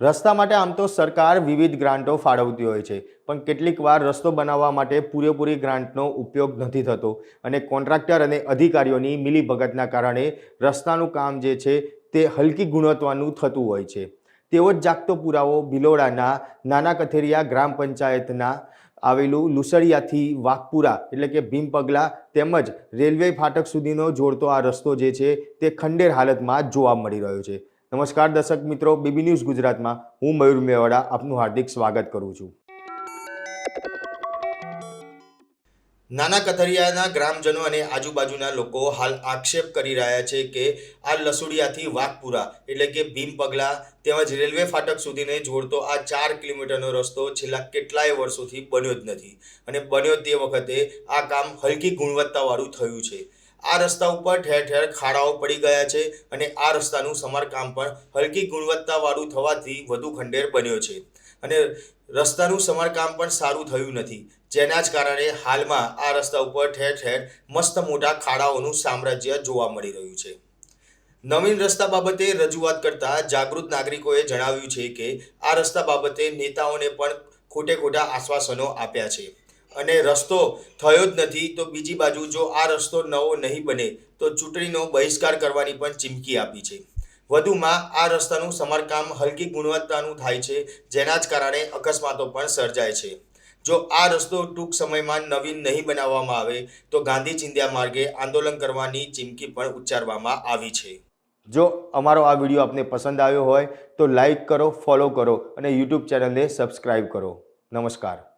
રસ્તા માટે આમ તો સરકાર વિવિધ ગ્રાન્ટો ફાળવતી હોય છે, પણ કેટલીક વાર રસ્તો બનાવવા માટે પૂરેપૂરી ગ્રાન્ટનો ઉપયોગ નથી થતો અને કોન્ટ્રાક્ટર અને અધિકારીઓની મિલીભગતના કારણે રસ્તાનું કામ જે છે તે હલકી ગુણવત્તાનું થતું હોય છે. તેવો જ જાગતો પુરાવો ભિલોડાના નાના કથેરિયા ગ્રામ પંચાયતના આવેલું લુસડિયાથી વાઘપુરા એટલે કે ભીમપગલા તેમજ રેલવે ફાટક સુધીનો જોડતો આ રસ્તો જે છે તે ખંડેર હાલતમાં જોવા મળી રહ્યો છે. નમસ્કાર દર્શક મિત્રો, બીબી ન્યૂઝ ગુજરાતમાં હું મયુર મેવાડા આપનું હાર્દિક સ્વાગત કરું છું. નાના કથરિયાના ગ્રામજનો અને આજુબાજુના લોકો હાલ આક્ષેપ કરી રહ્યા છે કે આ લસુડિયાથી વાઘપુરા, એટલે કે ભીમ પગલા તેમજ રેલવે ફાટક સુધીને જોડતો આ ચાર કિલોમીટરનો રસ્તો છેલ્લા કેટલાય વર્ષોથી બન્યો જ નથી. અને બન્યો તે વખતે આ કામ હલકી ગુણવત્તાવાળું થયું છે. આ રસ્તા ઉપર ઠેર ઠેર ખાડાઓ પડી ગયા છે અને આ રસ્તાનું સમારકામ પણ હલકી ગુણવત્તાવાળું થવાથી વધુ ખંડેર બન્યો છે. અને રસ્તાનું સમારકામ પણ સારું થયું નથી. જેના જ કારણે હાલમાં આ રસ્તા ઉપર ઠેર ઠેર મસ્ત મોટા ખાડાઓનું સામ્રાજ્ય જોવા મળી રહ્યું છે. નવીન રસ્તા બાબતે રજૂઆત કરતા જાગૃત નાગરિકોએ જણાવ્યું છે કે આ રસ્તા બાબતે નેતાઓને પણ ખોટે ખોટા આશ્વાસનો આપ્યા છે. અને રસ્તો થયો જ નથી, તો બીજી બાજુ જો આ રસ્તો નવો નહીં બને, તો ચૂંટણીનો બહિષ્કાર કરવાની પણ ચીમકી આપી છે. વધુમાં આ રસ્તાનું સમારકામ હલકી ગુણવત્તાનું થાય છે, જેના જ કારણે અકસ્માતો પણ સર્જાય છે. જો આ રસ્તો ટૂંક સમયમાં નવીન નહીં બનાવવામાં આવે, તો ગાંધી ચિંધ્યા માર્ગે આંદોલન કરવાની ચીમકી પણ ઉચ્ચારવામાં આવી છે. જો અમારો આ વીડિયો આપને પસંદ આવ્યો હોય, તો લાઈક કરો, ફોલો કરો અને યુટ્યુબ ચેનલને સબસ્ક્રાઈબ કરો. નમસ્કાર.